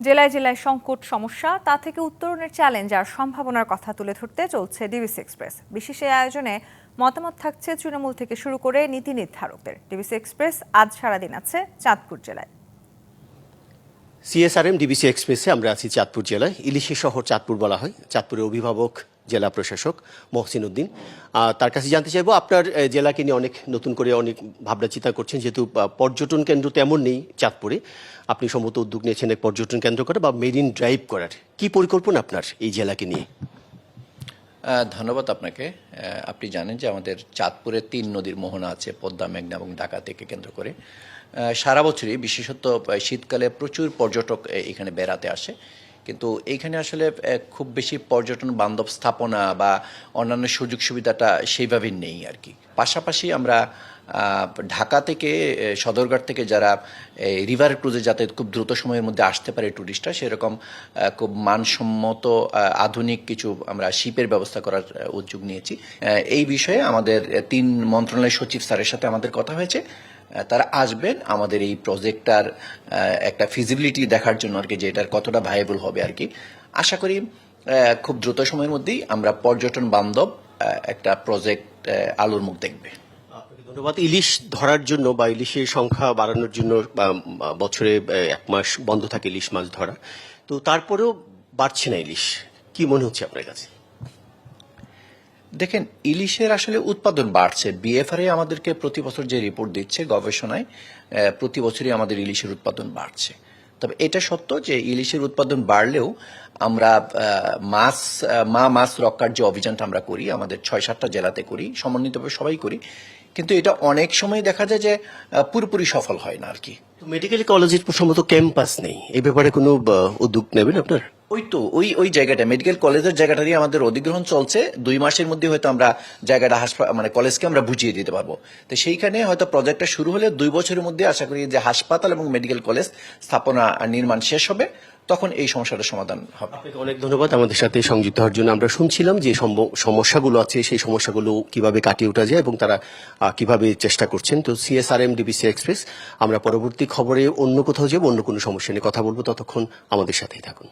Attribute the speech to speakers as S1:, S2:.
S1: জেলায় জেলায় সংকট, সমস্যা, তা থেকে উত্তরণের চ্যালেঞ্জ আর সম্ভাবনার কথা তুলে ধরতে চলছে ডিবিসি এক্সপ্রেস বিশেষ এই আয়োজনে মতামত থাকছে তৃণমূল থেকে শুরু করে নীতি নির্ধারকদের ডিবিসি এক্সপ্রেস আজ সারাদিন আছে চাঁদপুর জেলায়।
S2: সিএসআরএম ডিবিসি এক্সপ্রেসে আমরা আছি চাঁদপুর জেলায়। ইলিশি শহর চাঁদপুর বলা হয়। চাঁদপুরের অভিভাবক জেলা প্রশাসক মহসিন উদ্দিন। তার কাছে জানতে চাইব, আপনার জেলাকে নিয়ে অনেক নতুন করে অনেক ভাবনা চিন্তা করছেন, যেহেতু পর্যটন কেন্দ্র তেমন নেই চাঁদপুরে। আপনি সম্ভবত উদ্যোগ নিয়েছেন এক পর্যটন কেন্দ্র করা বা মেরিন ড্রাইভ করার। কি পরিকল্পনা আপনার এই জেলাকে নিয়ে?
S3: ধন্যবাদ আপনাকে। আপনি জানেন যে আমাদের চাঁদপুরে তিন নদীর মোহনা আছে, পদ্মা, মেঘনা এবং ঢাকা থেকে কেন্দ্র করে। সারা বছরই, বিশেষত শীতকালে প্রচুর পর্যটক এখানে বেড়াতে আসে। কিন্তু এইখানে আসলে খুব বেশি পর্যটন বান্ধব স্থাপনা বা অন্যান্য সুযোগ সুবিধাটা সেইভাবে নেই আর কি। পাশাপাশি আমরা ঢাকা থেকে সদরঘাট থেকে যারা রিভার ক্রুজে যাতে খুব দ্রুত সময়ের মধ্যে আসতে পারে ট্যুরিস্টরা সেরকম খুব মানসম্মত আধুনিক কিছু আমরা শিপের ব্যবস্থা করার উদ্যোগ নিয়েছি। এই বিষয়ে আমাদের তিন মন্ত্রণালয় সচিব স্যারের সাথে আমাদের কথা হয়েছে। তারা আসবেন আমাদের এই প্রজেক্টটার একটা ফিজিবিলিটি দেখার জন্য আর কি, যে এটার কতটা ভাইয়েবল হবে আর কি। আশা করি খুব দ্রুত সময়ের মধ্যেই আমরা পর্যটন বান্ধব একটা প্রজেক্ট আলোর মুখ দেখবে।
S2: ধন্যবাদ। ইলিশ ধরার জন্য বা ইলিশের সংখ্যা বাড়ানোর জন্য বছরে এক মাস বন্ধ থাকে ইলিশ মাছ ধরা। তো তারপরেও বাড়ছে না ইলিশ। কি মনে হচ্ছে আপনার কাছে?
S3: দেখেন, ইলিশের আসলে উৎপাদন বাড়ছে। বিএফআরএ আমাদেরকে প্রতি বছর যে রিপোর্ট দিচ্ছে গবেষণায় প্রতি বছরই আমাদের ইলিশের উৎপাদন বাড়ছে। তবে এটা সত্য যে ইলিশের উৎপাদন বাড়লেও আমরা মাছ মা মাছ রক্ষার যে অভিযানটা আমরা করি, আমাদের ছয় সাতটা জেলাতে করি, সমন্বিতভাবে সবাই করি কিন্তু এটা অনেক সময় দেখা যায় যে পুরোপুরি সফল হয় না আর কি।
S2: মেডিকেল কলেজের সম্ভবত ক্যাম্পাস নেই। এই ব্যাপারে কোনো উদ্যোগ নেবেন আপনার?
S3: ওই তো ওই ওই জায়গাটা মেডিকেল কলেজের জায়গাটারই আমাদের অধিগ্রহণ চলছে। দুই মাসের মধ্যে হয়তো আমরা জায়গাটা হাসপাতাল মানে কলেজকে আমরা বুঝিয়ে দিতে পারব। তো সেইখানে হয়তো প্রজেক্টটা শুরু হলে দুই বছরের মধ্যে আশা করি যে হাসপাতাল এবং মেডিকেল কলেজ স্থাপনা আর নির্মাণ শেষ হবে। তখন এই সমস্যাটার সমাধান হবে।
S2: অনেক ধন্যবাদ আমাদের সাথে সংযুক্ত হওয়ার জন্য। আমরা শুনছিলাম যে সমস্যাগুলো আছে, সেই সমস্যাগুলো কীভাবে কাটিয়ে উঠা যায় এবং তারা কীভাবে চেষ্টা করছেন। তো সিএসআরএম ডিবিসি এক্সপ্রেস আমরা পরবর্তী খবরে অন্য কোথাও যাব, অন্য কোনো সমস্যা নিয়ে কথা বলব। ততক্ষণ আমাদের সাথেই থাকুন।